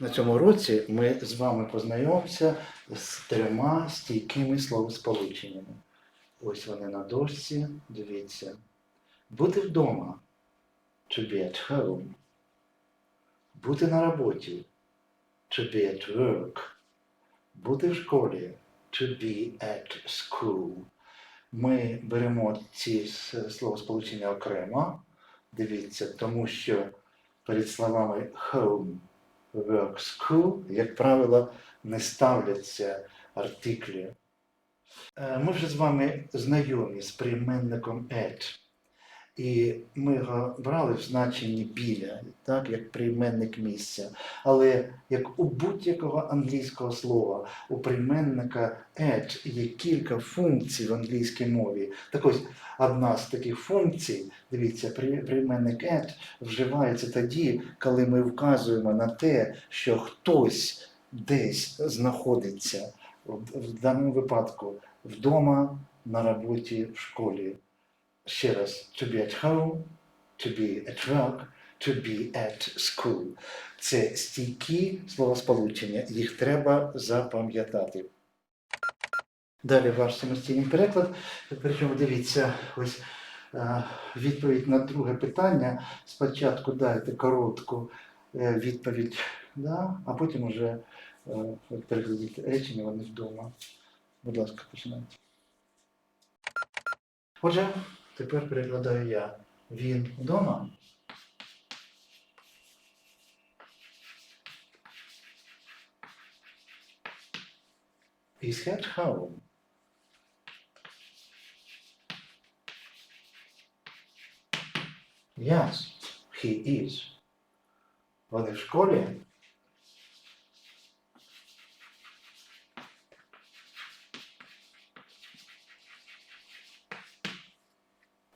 На цьому році ми з вами познайомимося з трьома стійкими словосполученнями. Ось вони на дошці, дивіться. Бути вдома to be at home. Бути на роботі to be at work. Бути в школі to be at school. Ми беремо ці словосполучення окремо. Дивіться, тому що перед словами home, work, school, як правило, не ставляться артиклі. Е, Ми вже з вами знайомі з прийменником at. І ми його брали в значенні біля, так, як прийменник місця. Але як у будь-якого англійського слова, у прийменника at є кілька функцій в англійській мові. Так ось одна з таких функцій, дивіться, прийменник at вживається тоді, коли ми вказуємо на те, що хтось десь знаходиться, в даному випадку вдома, на роботі, в школі. Раз, to be at home, to be at work, to be at school. Це стійкі словосполучення, їх треба запам'ятати. Далі ваш самостійний переклад. Причому дивіться, ось е, відповідь на друге питання. Спочатку дайте коротку е, відповідь, да? а потім вже е, перекладіть речення, вони вдома. Будь ласка, починайте. Отже, тепер перекладаю я. Він вдома. Is at home? Yes, he is. Вони в школі?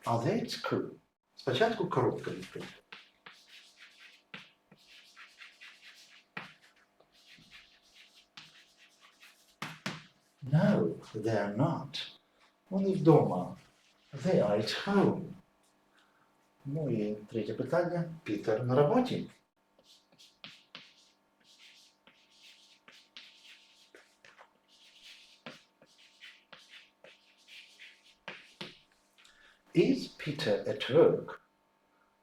At school? Спочатку коротка відповідь. No, they are not. Вони вдома. They are at home. Ну і третє питання. Пітер на роботі. Peter at work?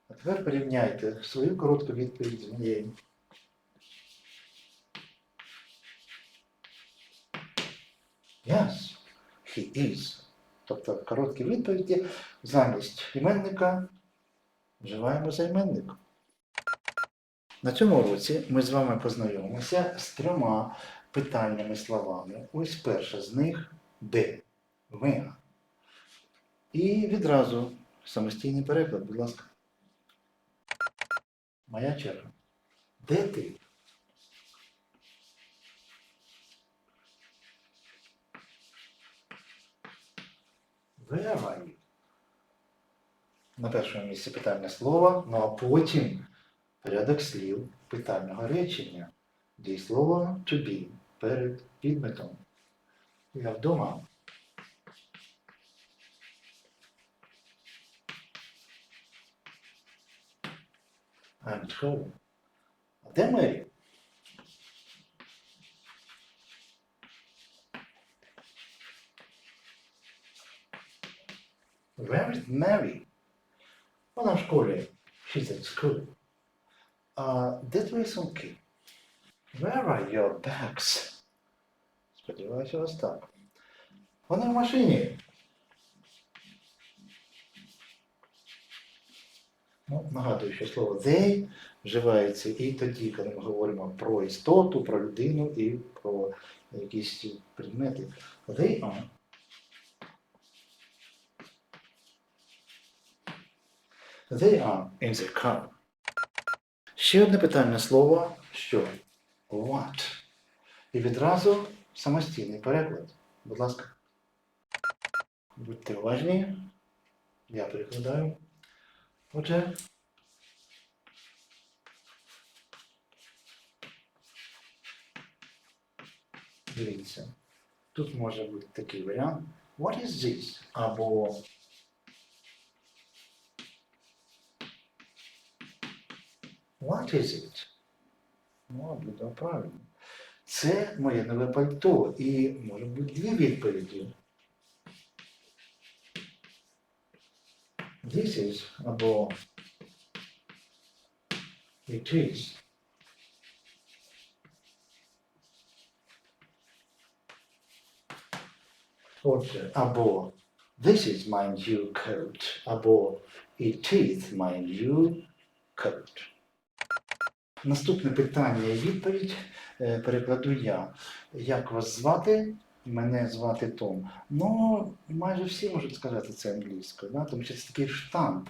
А тепер порівняйте свою коротку відповідь з моєю. Yes, he is. Тобто короткі відповіді замість іменника вживаємо займенник. На цьому році ми з вами познайомимося з трьома питаннями словами. Ось перше з них де? Where. І відразу самостійний переклад, будь ласка. Моя черга. Де ти? Where? На першому місці питальне слово, ну а потім порядок слів питального речення. Дієслово to be перед підметом. Я вдома. I'm at home. А де Мері? Where is Mary? Вона в школі. She's at school. А де твої сумки? Where are your bags? Сподіваюся, ось так. Вони в машині. Ну, нагадую, що слово they вживається і тоді, коли ми говоримо про істоту, про людину і про якісь предмети. They are. They are in the car. Ще одне питальне слово що? What? І відразу самостійний переклад. Будь ласка. Будьте уважні. Я перекладаю. Отже. Дивіться. Тут може бути такий варіант. What is this? Або What is it? Ну, буде правильно. Це моє нове пальто. І може бути дві відповіді. This is або it is. Отже, або This is my new coat, або It is my new coat. Наступне питання і відповідь е, перекладу я. Як вас звати? Мене звати Том. Ну, майже всі можуть сказати це англійською, да? тому що це такий штамп.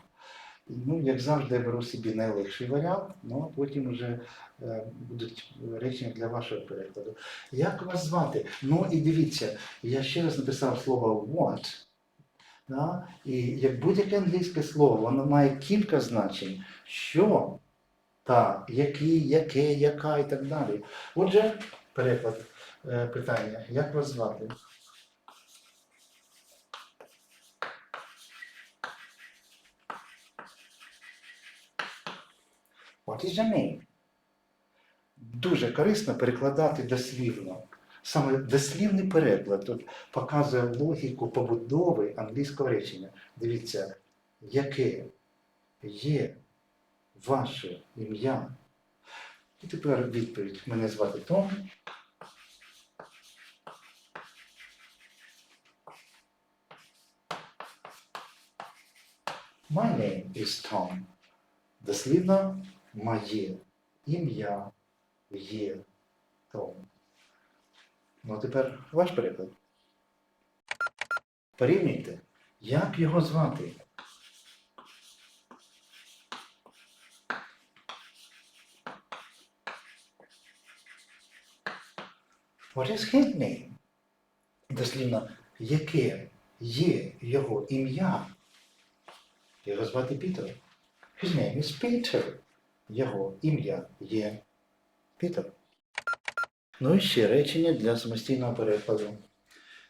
Ну, як завжди, я беру собі найлегший варіант, ну а потім вже е, будуть речення для вашого перекладу. Як вас звати? Ну і дивіться, я ще раз написав слово what. Да? І як будь-яке англійське слово, воно має кілька значень. Що, та, який, яке, яка і так далі. Отже, переклад питання. Як вас звати? What is your name? Дуже корисно перекладати дослівно. Саме дослівний переклад тут показує логіку побудови англійського речення. Дивіться, яке є ваше ім'я. І тепер відповідь. Мене звати Том. My name is Tom. Дослівно моє ім'я є Том. Ну, тепер ваш переклад. Порівняйте, як його звати. What is his name? Дослівно, яке є його ім'я? Його звати Пітер. His name is Peter. Його ім'я є Пітер. Ну і ще речення для самостійного перекладу.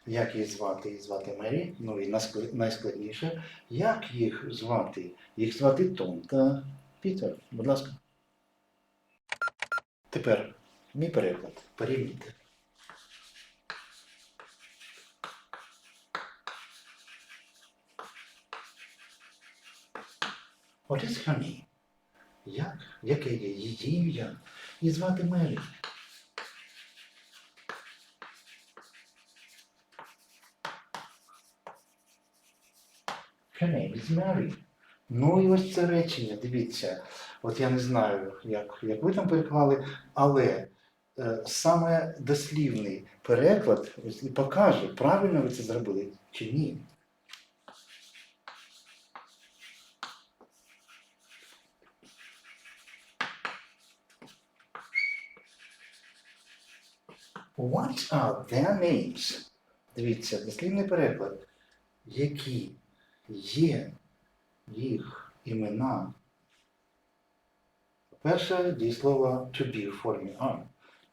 Як їх звати? Їх звати Мері, ну і найскладніше. Як їх звати? Їх звати Том та Пітер. Будь ласка. Тепер мій переклад. Порівняйте. Her name? Як? Яке є її ім'я? Її звати Мері. Her name is Mary. Ну і ось це речення, дивіться. От я не знаю, як, як ви там переклали, але е, саме дослівний переклад ось і покаже, правильно ви це зробили чи ні. What are their names? Дивіться, дослівний переклад. Які є їх імена. Перше дієслово to be в формі are.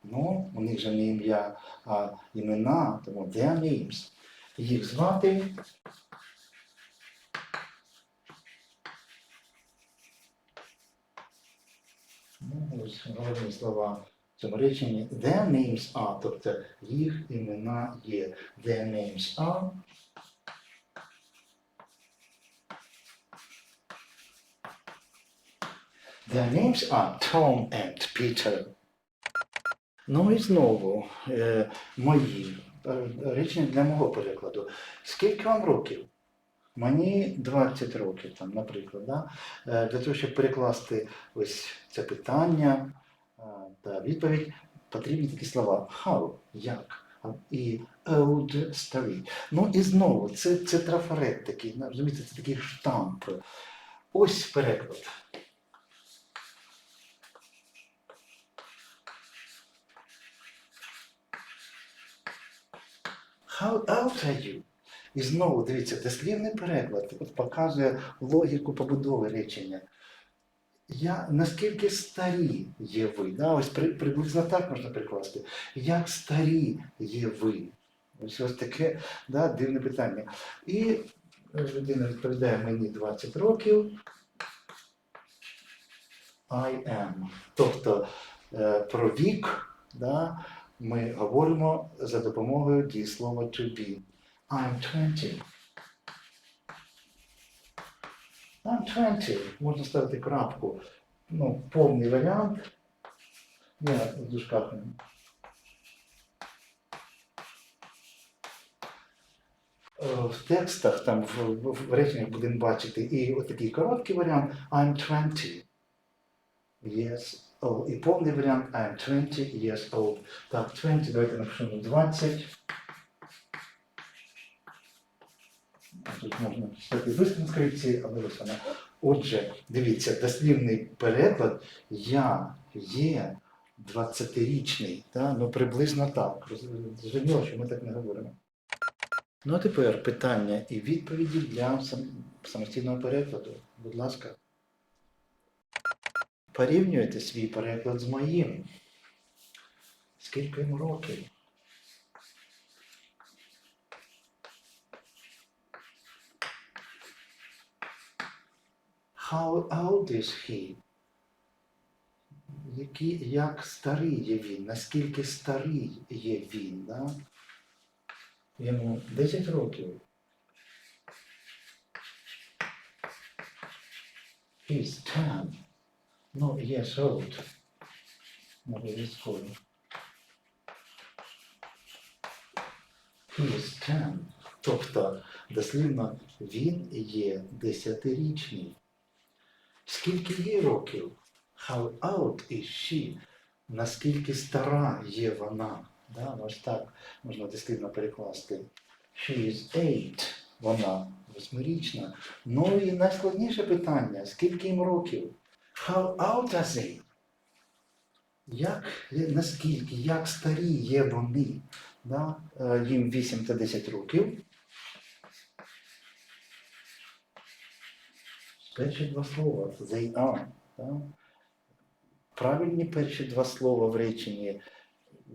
Ну, у них же не ім'я, а імена, тому their names. Їх звати. Ну, ось головні слова цьому реченні. Their names are, тобто їх імена є. Their names are. Their names are Tom and Peter. Ну і знову е, мої е, речення для мого перекладу. Скільки вам років? Мені 20 років, там, наприклад. Да? Е, для того, щоб перекласти ось це питання та відповідь, потрібні такі слова how, як, і old, старий. Ну і знову, це, це трафарет такий, розумієте, це такий штамп. Ось переклад. How old are you? І знову дивіться, дослівний переклад от показує логіку побудови речення. Я, наскільки старі є ви? Да? Ось при, приблизно так можна прикласти. Як старі є ви? Ось ось таке да, дивне питання. І людина відповідає мені 20 років. I am. Тобто е, про вік, да, ми говоримо за допомогою дієслова to be. I'm 20. I'm 20. Можна ставити крапку. Ну, повний варіант. Я в дужках. Е, В текстах, там в, в реченнях будемо бачити і отакий короткий варіант I'm 20 years old. І повний варіант I'm 20 years old. Так, 20, давайте напишемо 20. Тут можна писати без транскрипції, але ось вона. Отже, дивіться, дослівний переклад я є 20-річний. Та? Ну, приблизно так. Роз- Зрозуміло, що ми так не говоримо. Ну а тепер питання і відповіді для сам- самостійного перекладу. Будь ласка. Порівнюйте свій переклад з моїм. Скільки йому років? How old is he? Які, як старий є він? Наскільки старий є він? Да? Йому 10 років. He's 10. No, years old. Обов'язково. He's 10. Тобто, дослівно, він є десятирічний. Скільки їй років? How old is she? Наскільки стара є вона? Да, ось так можна дослівно перекласти. She is eight. Вона восьмирічна. Ну і найскладніше питання: скільки їм років? How old are they? Як, наскільки, як старі є вони? Да? е, Їм 8 та 10 років. Перші два слова they are. Да? Правильні перші два слова в реченні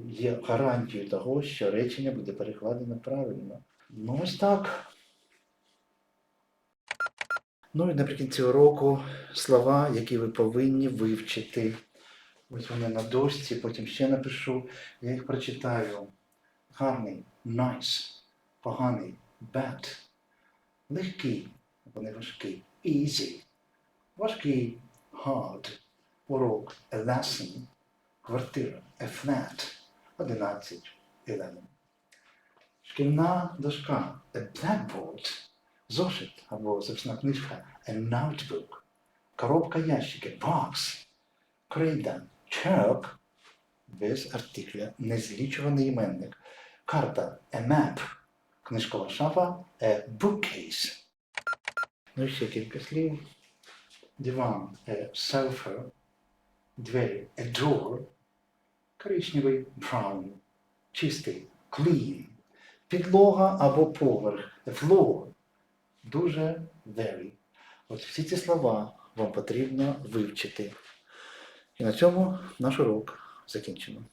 є гарантією того, що речення буде перекладено правильно. Ну, ось так. Ну і наприкінці уроку слова, які ви повинні вивчити. Ось вони на дошці, потім ще напишу. Я їх прочитаю. Гарний, nice, поганий, bad, легкий, вони важкий, easy, важкий, hard, урок, a lesson, квартира, a flat, 11, 11. Шкільна дошка, a blackboard, зошит або записна книжка, a notebook, коробка ящики, box, крейда, chirp, без артикля, незлічуваний іменник, карта, a map, книжкова шафа, a bookcase. Ну ще кілька слів. Диван, a двері, a door, коричневий, brown, чистий, clean, підлога або поверх, floor, дуже very. От всі ці слова вам потрібно вивчити. І на цьому наш урок закінчено.